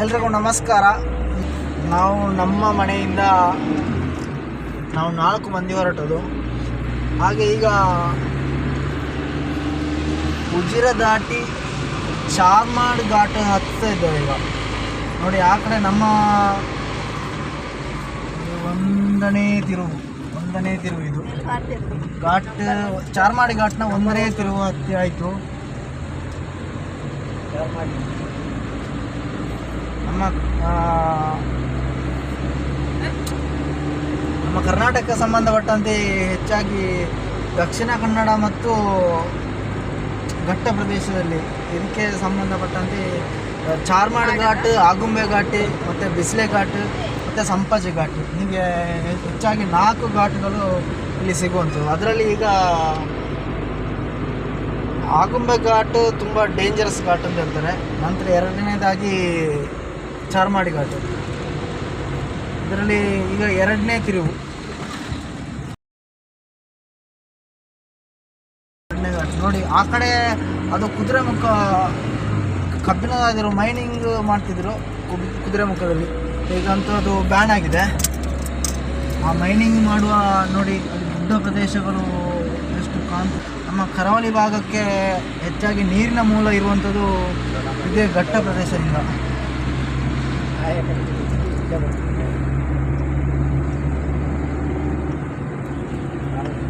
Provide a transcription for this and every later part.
ಎಲ್ರಿಗೂ ನಮಸ್ಕಾರ. ನಾವು ನಮ್ಮ ಮನೆಯಿಂದ ನಾವು ನಾಲ್ಕು ಮಂದಿ ಹೊರಟದು ಹಾಗೆ ಈಗ ಉಜಿರ ದಾಟಿ ಚಾರ್ಮಾಡ್ ಘಾಟ್ ಹತ್ತಾ ಇದ್ದೇವೆ ಈಗ. ನೋಡಿ, ಆ ಕಡೆ ನಮ್ಮ ಒಂದನೇ ತಿರುವು ಒಂದನೇ ತಿರುವು ಇದು. ಘಾಟ್, ಚಾರ್ಮಾಡಿ ಘಾಟ್ನ ಒಂದನೇ ತಿರುವು ಹತ್ತಿ ಆಯಿತು. ನಮ್ಮ ನಮ್ಮ ಕರ್ನಾಟಕ ಸಂಬಂಧಪಟ್ಟಂತೆ ಹೆಚ್ಚಾಗಿ ದಕ್ಷಿಣ ಕನ್ನಡ ಮತ್ತು ಘಟ್ಟ ಪ್ರದೇಶದಲ್ಲಿ ಇದಕ್ಕೆ ಸಂಬಂಧಪಟ್ಟಂತೆ ಚಾರ್ಮಾಡಿ ಘಾಟ್ ಆಗುಂಬೆ ಘಾಟ್ ಮತ್ತು ಬಿಸಿಲೆ ಘಾಟ್ ಮತ್ತು ಸಂಪಾಜಿ ಘಾಟ್ ಹೀಗೆ ಹೆಚ್ಚಾಗಿ ನಾಲ್ಕು ಘಾಟ್ಗಳು ಇಲ್ಲಿ ಸಿಗುವಂಥದ್ದು. ಅದರಲ್ಲಿ ಈಗ ಆಗುಂಬೆ ಘಾಟ್ ತುಂಬ ಡೇಂಜರಸ್ ಘಾಟ್ ಅಂತ ಹೇಳ್ತಾರೆ. ನಂತರ ಎರಡನೇದಾಗಿ ಚಾರ್ಮಾಡಿ ಘಾಟ್ ಇದರಲ್ಲಿ ಈಗ ಎರಡನೇ ತಿರುವು. ಎರಡನೇ ಘಾಟ್ ನೋಡಿ, ಆ ಕಡೆ ಅದು ಕುದುರೆಮುಖ ಕಬ್ಬಿಣದಾಗಿರೋ ಮೈನಿಂಗ್ ಮಾಡ್ತಿದ್ರು ಕುದುರೆಮುಖದಲ್ಲಿ. ಈಗಂತೂ ಅದು ಬ್ಯಾನ್ ಆಗಿದೆ. ಆ ಮೈನಿಂಗ್ ಮಾಡುವ, ನೋಡಿ ಗುಡ್ಡ ಪ್ರದೇಶಗಳು ಎಷ್ಟು ಕಾಣ್, ನಮ್ಮ ಕರಾವಳಿ ಭಾಗಕ್ಕೆ ಹೆಚ್ಚಾಗಿ ನೀರಿನ ಮೂಲ ಇರುವಂಥದ್ದು ಇದೇ ಘಟ್ಟ ಪ್ರದೇಶದಿಂದ.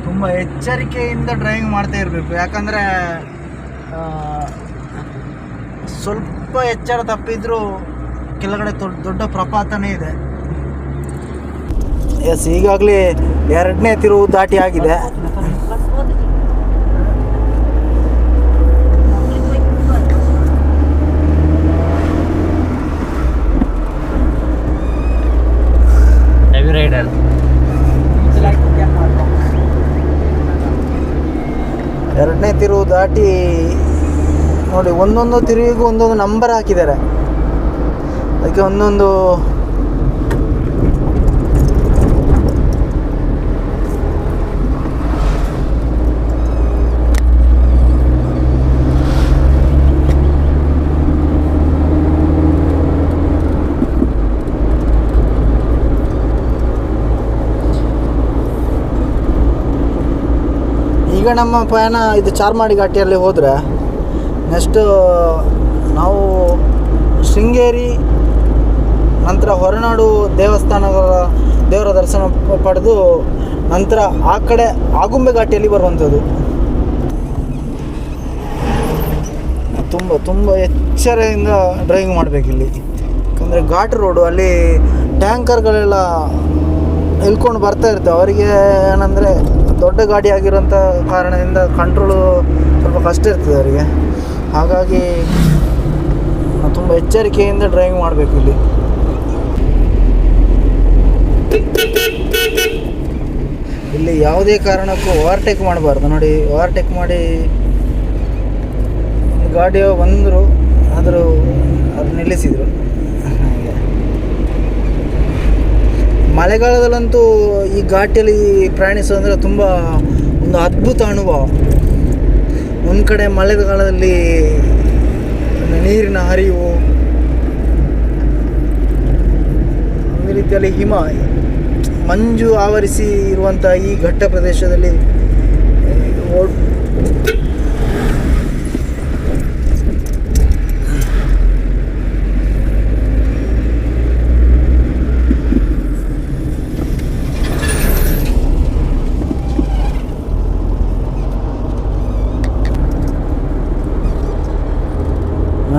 ತುಂಬ ಎಚ್ಚರಿಕೆಯಿಂದ ಡ್ರೈವಿಂಗ್ ಮಾಡ್ತಾ ಇರಬೇಕು. ಯಾಕಂದರೆ ಸ್ವಲ್ಪ ಎಚ್ಚರ ತಪ್ಪಿದ್ರೂ ಕೆಲಗಡೆ ದೊಡ್ಡ ದೊಡ್ಡ ಪ್ರಪಾತನೇ ಇದೆ. ಎಸ್ ಈಗಾಗಲೇ ಎರಡನೇ ತಿರುವು ದಾಟಿ ಆಗಿದೆ. ರೈಡರ್ ಎರಡನೇ ತಿರುವು ದಾಟಿ ನೋಡಿ ಒಂದೊಂದು ತಿರುವಿಗೂ ಒಂದೊಂದು ನಂಬರ್ ಹಾಕಿದ್ದಾರೆ. ಅದಕ್ಕೆ ಒಂದೊಂದು ಈಗ ನಮ್ಮ ಪಯಣ ಇದು ಚಾರ್ಮಾಡಿ ಘಾಟಿಯಲ್ಲಿ ಹೋದರೆ ನೆಕ್ಸ್ಟ್ ನಾವು ಶೃಂಗೇರಿ, ನಂತರ ಹೊರನಾಡು ದೇವಸ್ಥಾನಗಳ ದೇವರ ದರ್ಶನ ಪಡೆದು ನಂತರ ಆ ಕಡೆ ಆಗುಂಬೆ ಘಾಟಿಯಲ್ಲಿ ಬರುವಂಥದ್ದು. ತುಂಬ ತುಂಬ ಎಚ್ಚರದಿಂದ ಡ್ರೈವಿಂಗ್ ಮಾಡಬೇಕಿಲ್ಲಿ ಯಾಕಂದರೆ ಘಾಟ್ ರೋಡು ಅಲ್ಲಿ ಟ್ಯಾಂಕರ್ಗಳೆಲ್ಲ ಇಳ್ಕೊಂಡು ಬರ್ತಾ ಇರ್ತವೆ. ಅವರಿಗೆ ಏನಂದರೆ ದೊಡ್ಡ ಗಾಡಿ ಆಗಿರೋಂಥ ಕಾರಣದಿಂದ ಕಂಟ್ರೋಲು ಸ್ವಲ್ಪ ಕಷ್ಟ ಇರ್ತದೆ ಅವರಿಗೆ. ಹಾಗಾಗಿ ತುಂಬ ಎಚ್ಚರಿಕೆಯಿಂದ ಡ್ರೈವಿಂಗ್ ಮಾಡಬೇಕು ಇಲ್ಲಿ. ಇಲ್ಲಿ ಯಾವುದೇ ಕಾರಣಕ್ಕೂ ಓವರ್ಟೇಕ್ ಮಾಡಬಾರ್ದು. ನೋಡಿ ಓವರ್ಟೇಕ್ ಮಾಡಿ ಗಾಡಿಯ ಬಂದರು ಆದರೂ ಅದು ನಿಲ್ಲಿಸಿದರು ಹಾಗೆ ಮಳೆಗಾಲದಲ್ಲಂತೂ ಈ ಘಾಟಿಯಲ್ಲಿ ಪ್ರಯಾಣಿಸೋದಂದರೆ ತುಂಬ ಒಂದು ಅದ್ಭುತ ಅನುಭವ. ಒಂದು ಕಡೆ ಮಳೆಗಾಲದಲ್ಲಿ ನೀರಿನ ಹರಿವು ಒಂದು ರೀತಿಯಲ್ಲಿ ಹಿಮ, ಮಂಜು ಆವರಿಸಿ ಇರುವಂಥ ಈ ಘಟ್ಟ ಪ್ರದೇಶದಲ್ಲಿ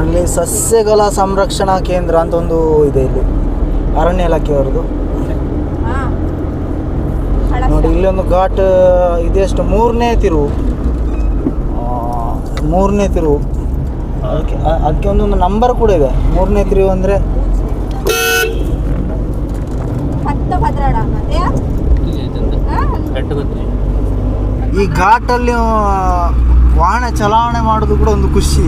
ಅಲ್ಲಿ ಸಸ್ಯಗಳ ಸಂರಕ್ಷಣಾ ಕೇಂದ್ರ ಅಂತ ಒಂದು ಇದೆ ಇಲ್ಲಿ. ಅರಣ್ಯ ಇಲಾಖೆಯವರದು ನೋಡಿ ಇಲ್ಲೊಂದು ಘಾಟ್ ಇದೆಷ್ಟು ಮೂರನೇ ತಿರು. ಮೂರನೇ ತಿರು. ಅದಕ್ಕೆ ಅದಕ್ಕೆ ಒಂದೊಂದು ನಂಬರ್ ಕೂಡ ಇದೆ. ಮೂರನೇ ತಿರುವು ಅಂದರೆ? ಈ ಘಾಟಲ್ಲಿ ವಾಹನ ಚಲಾವಣೆ ಮಾಡೋದು ಕೂಡ ಒಂದು ಖುಷಿ.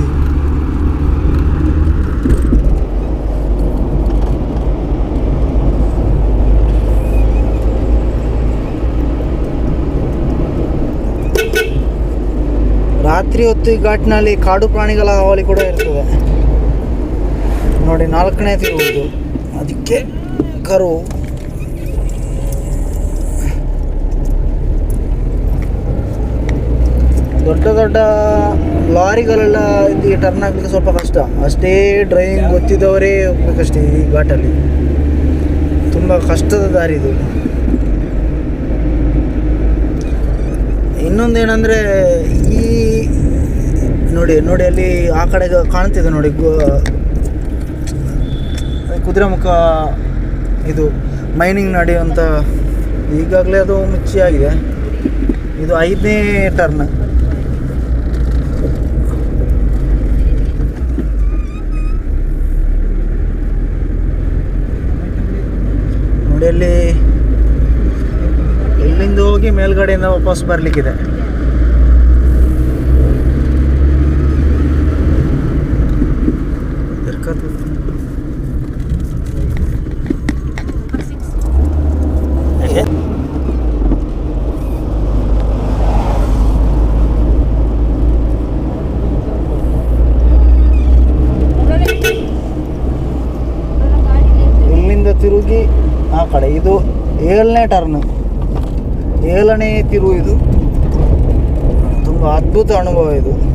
ರಾತ್ರಿ ಹೊತ್ತು ಈ ಘಾಟ್ನಲ್ಲಿ ಕಾಡು ಪ್ರಾಣಿಗಳ ಹಾವಳಿ ಕೂಡ ಇರ್ತದೆ. ನೋಡಿ ನಾಲ್ಕನೇ ತಿರುವುದು ಅದಕ್ಕೆ ಕರು ದೊಡ್ಡ ದೊಡ್ಡ ಲಾರಿಗಳೆಲ್ಲ ಇಲ್ಲಿ ಟರ್ನ್ ಆಗಲಿಕ್ಕೆ ಸ್ವಲ್ಪ ಕಷ್ಟ. ಅಷ್ಟೇ ಡ್ರೈವಿಂಗ್ ಗೊತ್ತಿದ್ದವರೇ ಹೋಗ್ಬೇಕಷ್ಟೇ ಈ ಘಾಟಲ್ಲಿ. ತುಂಬ ಕಷ್ಟದ ದಾರಿ ಇದು. ಇನ್ನೊಂದೇನೆಂದರೆ ಈ ನೋಡಿ ನೋಡಿ ಅಲ್ಲಿ ಆ ಕಡೆ ಕಾಣ್ತಿದೆ ನೋಡಿ ಗೋ- ಕುದುರೆಮುಖ ಇದು ಮೈನಿಂಗ್ ನಡೆಯುವಂಥ ಈಗಾಗಲೇ ಅದು ಮುಚ್ಚಿಯಾಗಿದೆ. ಇದು ಐದನೇ ಟರ್ನ್ ನೋಡಿ ಅಲ್ಲಿ ಇಲ್ಲಿಂದ ಹೋಗಿ ಮೇಲ್ಗಡೆಯಿಂದ ವಾಪಸ್ ಬರ್ಲಿಕ್ಕಿದೆ. ತಿರುಗಿ ಆ ಕಡೆ. ಇದು ಏಳನೇ ಟರ್ನ್ ಏಳನೇ ತಿರುವು ಇದು. ತುಂಬ ಅದ್ಭುತ ಅನುಭವ ಇದು.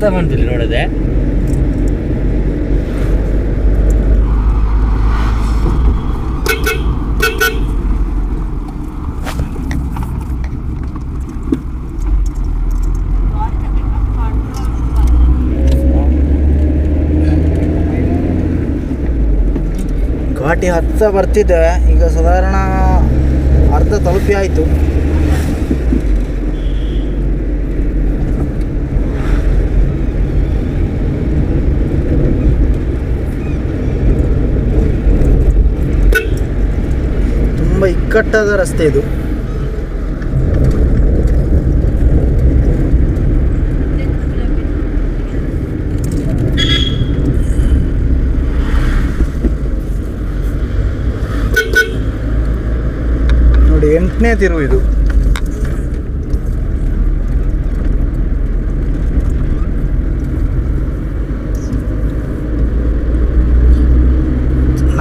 ಸತ್ತ ಬಂದಿಲ್ಲ ನೋಡಿದೆ ಘಾಟಿ ಹತ್ತ ಬರ್ತಿದ್ದೆ ಈಗ ಸಾಧಾರಣ ಅರ್ಧ ತಲುಪಿ ಆಯಿತು ತುಂಬ ಇಕ್ಕಟ್ಟಾದ ರಸ್ತೆ ಇದು. ನೋಡಿ ಎಂಟನೇ ತಿರುವು ಇದು.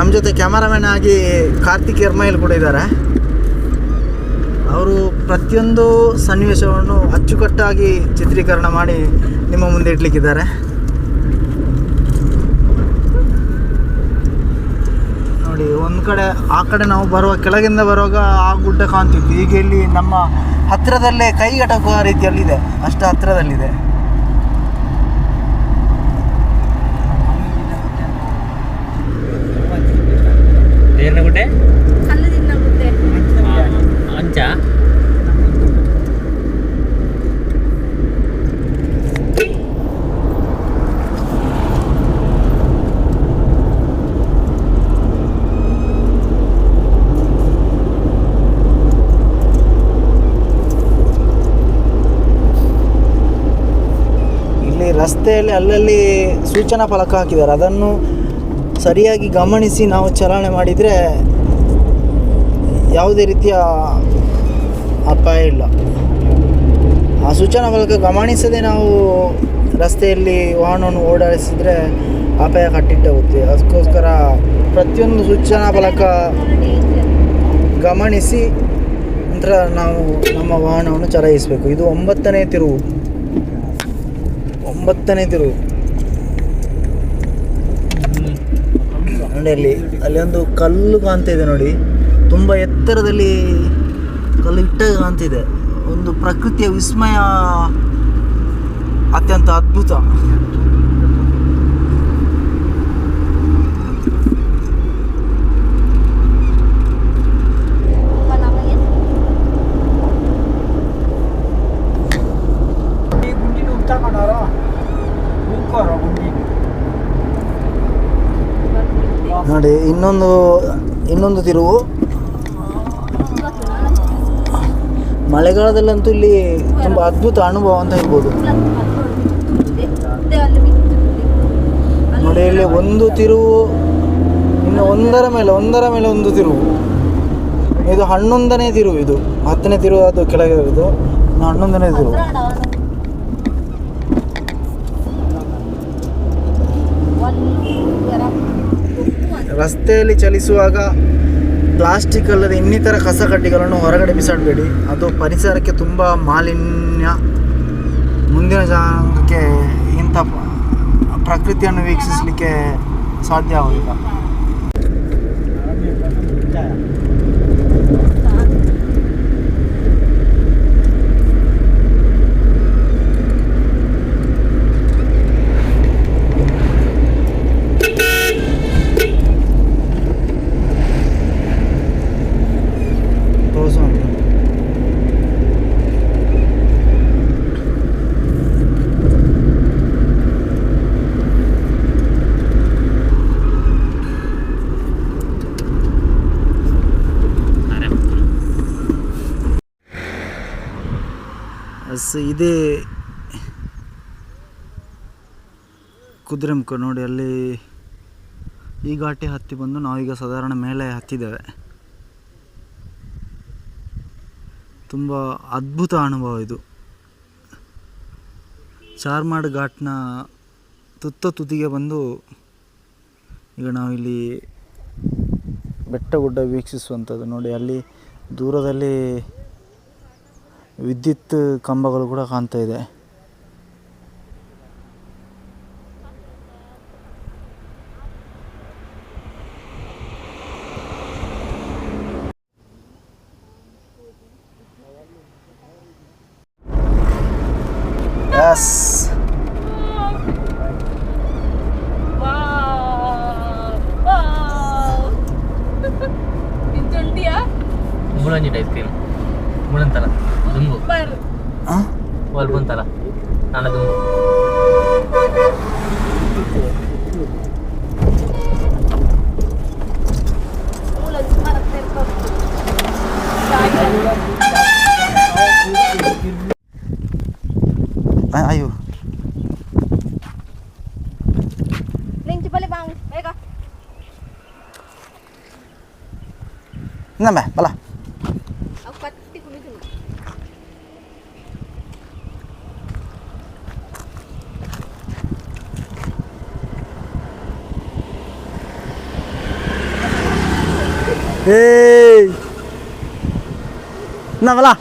ನಮ್ಮ ಜೊತೆ ಕ್ಯಾಮರಾಮ್ಯಾನ್ ಆಗಿ ಕಾರ್ತಿಕ್ ಎರ್ಮೈಲ್ ಕೂಡ ಇದ್ದಾರೆ. ಅವರು ಪ್ರತಿಯೊಂದು ಸನ್ನಿವೇಶವನ್ನು ಅಚ್ಚುಕಟ್ಟಾಗಿ ಚಿತ್ರೀಕರಣ ಮಾಡಿ ನಿಮ್ಮ ಮುಂದೆ ಇಡ್ಲಿಕ್ಕಿದ್ದಾರೆ. ನೋಡಿ, ಒಂದು ಕಡೆ, ಆ ಕಡೆ ನಾವು ಬರುವ ಕೆಳಗಿಂದ ಬರುವಾಗ ಆ ಗುಡ್ಡ ಕಾಣ್ತಿತ್ತು. ಈಗ ಇಲ್ಲಿ ನಮ್ಮ ಹತ್ತಿರದಲ್ಲೇ ಕೈಗೆಟಕುವ ರೀತಿಯಲ್ಲಿದೆ. ಅಷ್ಟು ಹತ್ತಿರದಲ್ಲಿದೆ. ದೇರ್ನ ಗುಡ್ಡೆ? ಅಂಚ. ಇಲ್ಲಿ ರಸ್ತೆಯಲ್ಲಿ ಅಲ್ಲಲ್ಲಿ ಸೂಚನಾ ಫಲಕ ಹಾಕಿದ್ದಾರೆ. ಅದನ್ನು ಸರಿಯಾಗಿ ಗಮನಿಸಿ ನಾವು ಚಲನೆ ಮಾಡಿದರೆ ಯಾವುದೇ ರೀತಿಯ ಅಪಾಯ ಇಲ್ಲ. ಆ ಸೂಚನಾ ಫಲಕ ಗಮನಿಸದೆ ನಾವು ರಸ್ತೆಯಲ್ಲಿ ವಾಹನವನ್ನು ಓಡಾಡಿಸಿದರೆ ಅಪಾಯ ಕಟ್ಟಿಟ್ಟೋಗುತ್ತೆ ಅದಕ್ಕೋಸ್ಕರ ಪ್ರತಿಯೊಂದು ಸೂಚನಾ ಫಲಕ ಗಮನಿಸಿ ನಂತರ ನಾವು ನಮ್ಮ ವಾಹನವನ್ನು ಚಲಾಯಿಸಬೇಕು. ಇದು ಒಂಬತ್ತನೇ ತಿರುವು. ಒಂಬತ್ತನೇ ತಿರುವು. ನೋಡಿ ಅಲ್ಲಿ ಒಂದು ಕಲ್ಲು ಕಾಣ್ತಾ ಇದೆ ನೋಡಿ. ತುಂಬ ಎತ್ತರದಲ್ಲಿ ಕಲ್ಲು ಇಟ್ಟಾಗ ಕಾಣ್ತಿದೆ. ಒಂದು ಪ್ರಕೃತಿಯ ವಿಸ್ಮಯ ಅತ್ಯಂತ ಅದ್ಭುತ. ನಮಗೆ ನೋಡಿ ನೋಡಿ, ಇನ್ನೊಂದು ಇನ್ನೊಂದು ತಿರುವು. ಮಳೆಗಾಲದಲ್ಲಂತೂ ಇಲ್ಲಿ ತುಂಬ ಅದ್ಭುತ ಅನುಭವ ಅಂತ ಹೇಳ್ಬೋದು. ನೋಡಿ, ಇಲ್ಲಿ ಒಂದು ತಿರುವು, ಇನ್ನು ಒಂದರ ಮೇಲೆ ಒಂದರ ಮೇಲೆ ಒಂದು ತಿರುವು. ಇದು ಹನ್ನೊಂದನೇ ತಿರುವು ಇದು. ಹತ್ತನೇ ತಿರುವು ಅದು ಕೆಳಗೆ ಇರೋದು. ಹನ್ನೊಂದನೇ ತಿರುವು. ರಸ್ತೆಯಲ್ಲಿ ಚಲಿಸುವಾಗ ಪ್ಲಾಸ್ಟಿಕ್ ಅಲ್ಲದೆ ಇನ್ನಿತರ ಕಸಕಡ್ಡಿಗಳನ್ನು ಹೊರಗಡೆ ಬಿಸಾಡಬೇಡಿ. ಅದು ಪರಿಸರಕ್ಕೆ ತುಂಬ ಮಾಲಿನ್ಯ. ಮುಂದಿನ ಜನಾಂಗಕ್ಕೆ ಇಂಥ ಪ್ರಕೃತಿಯನ್ನು ವೀಕ್ಷಿಸಲಿಕ್ಕೆ ಸಾಧ್ಯ ಆಗೋದಿಲ್ಲ ತೋರಿಸು ಅಂತ ಎಸ್ ಇದೇ ಕುದುರೆಮುಖ ನೋಡಿ ಅಲ್ಲಿ ಈ ಘಾಟಿ ಹತ್ತಿ ಬಂದು ನಾವೀಗ ಸಾಧಾರಣ ಮೇಲೆ ಹತ್ತಿದ್ದೇವೆ. ತುಂಬ ಅದ್ಭುತ ಅನುಭವ ಇದು. ಚಾರ್ಮಾಡ್ ಘಾಟ್ನ ತುತ್ತ ತುದಿಗೆ ಬಂದು ಈಗ ನಾವಿಲ್ಲಿ ಬೆಟ್ಟ ಗುಡ್ಡ ವೀಕ್ಷಿಸುವಂಥದ್ದು ನೋಡಿ, ಅಲ್ಲಿ ದೂರದಲ್ಲಿ ವಿದ್ಯುತ್ ಕಂಬಗಳು ಕೂಡ ಕಾಣ್ತಾ ಇದೆ. இந்தாமே பலா ஏய் என்ன வலா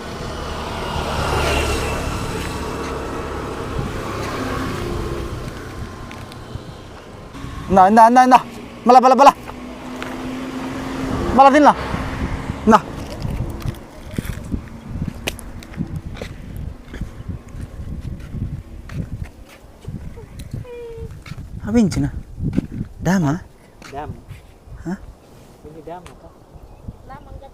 இந்த இந்த இந்த இந்த பல பல பல பல தின்னலாம் ಅವಿಂಚಿನ. ಡ್ಯಾಮಾ? ಡ್ಯಾಮ್. ಹಾ? ಇಲ್ಲಿ ಡ್ಯಾಮ್ Lama kota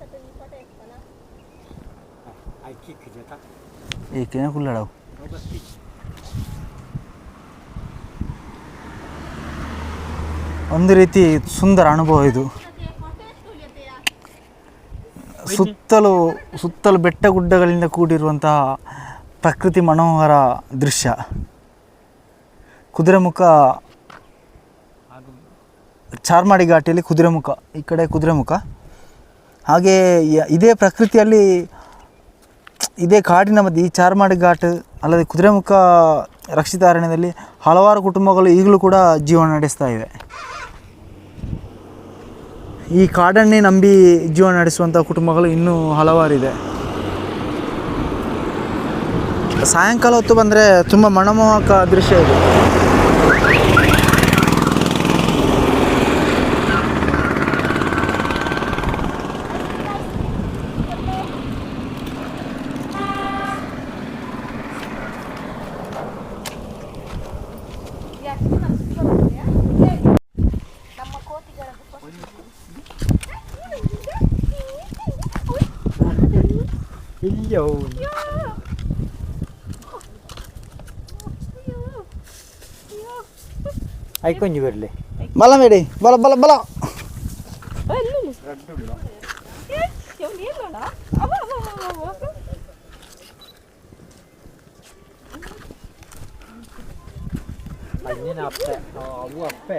ಒಂದು ರೀತಿ ಸುಂದರ ಅನುಭವ ಇದು. ಸುತ್ತಲೂ ಸುತ್ತಲೂ ಬೆಟ್ಟ ಗುಡ್ಡಗಳಿಂದ ಕೂಡಿರುವಂತಹ ಪ್ರಕೃತಿ ಮನೋಹರ ದೃಶ್ಯ. ಕುದುರೆಮುಖ ಚಾರ್ಮಾಡಿ ಘಾಟಿಯಲ್ಲಿ ಕುದುರೆಮುಖ ಈ ಕಡೆ ಕುದುರೆಮುಖ ಹಾಗೆ ಇದೇ ಪ್ರಕೃತಿಯಲ್ಲಿ ಇದೇ ಕಾಡಿನ ಮಧ್ಯೆ, ಈ ಚಾರ್ಮಾಡಿ ಘಾಟ್ ಅಲ್ಲದೆ ಕುದುರೆಮುಖ ರಕ್ಷಿತ ಅರಣ್ಯದಲ್ಲಿ ಹಲವಾರು ಕುಟುಂಬಗಳು ಈಗಲೂ ಕೂಡ ಜೀವನ ನಡೆಸ್ತಾ ಇವೆ. ಈ ಕಾಡನ್ನೇ ನಂಬಿ ಜೀವನ ನಡೆಸುವಂಥ ಕುಟುಂಬಗಳು ಇನ್ನೂ ಹಲವಾರಿದೆ. ಸಾಯಂಕಾಲ ಹೊತ್ತು ಬಂದರೆ ತುಂಬ ಮನಮೋಹಕ ದೃಶ್ಯ ಇದು. yun. അയക്കൊഞ്ഞു വരില്ലേ? വളം വേടേ. വളം വളം വളം. അപ്പേ. അവ അപ്പേ.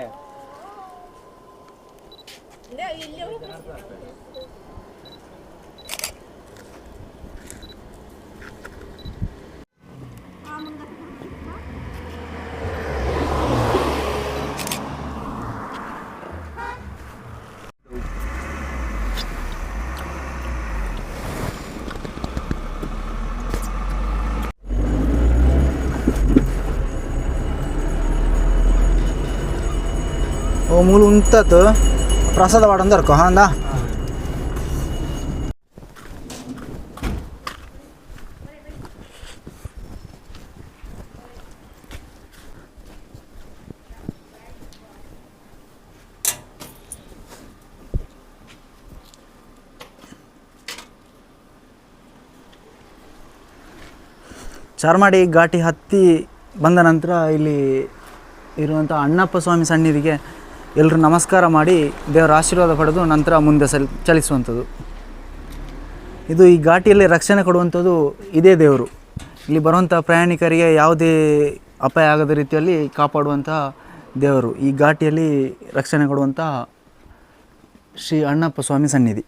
ഇല്ല ഇല്ല ಮೂಲ ಉಂತತ್ ಪ್ರಸಾದ ಮಾಡಂದರ್ಕೊ ಹಾಂದ ಚಾರ್ಮಾಡಿ ಘಾಟಿ ಹತ್ತಿ ಬಂದ ನಂತರ ಇಲ್ಲಿ ಇರುವಂಥ ಅಣ್ಣಪ್ಪ ಸ್ವಾಮಿ ಸನ್ನಿಧಿಗೆ ಎಲ್ಲರೂ ನಮಸ್ಕಾರ ಮಾಡಿ ದೇವರ ಆಶೀರ್ವಾದ ಪಡೆದು ನಂತರ ಮುಂದೆ ಸಲ್, ಚಲಿಸುವಂಥದ್ದು. ಇದು ಈ ಘಾಟಿಯಲ್ಲಿ ರಕ್ಷಣೆ ಕೊಡುವಂಥದ್ದು ಇದೇ ದೇವರು. ಇಲ್ಲಿ ಬರುವಂಥ ಪ್ರಯಾಣಿಕರಿಗೆ ಯಾವುದೇ ಅಪಾಯ ಆಗದ ರೀತಿಯಲ್ಲಿ ಕಾಪಾಡುವಂಥ ದೇವರು. ಈ ಘಾಟಿಯಲ್ಲಿ ರಕ್ಷಣೆ ಕೊಡುವಂಥ ಶ್ರೀ ಅಣ್ಣಪ್ಪ ಸ್ವಾಮಿ ಸನ್ನಿಧಿ.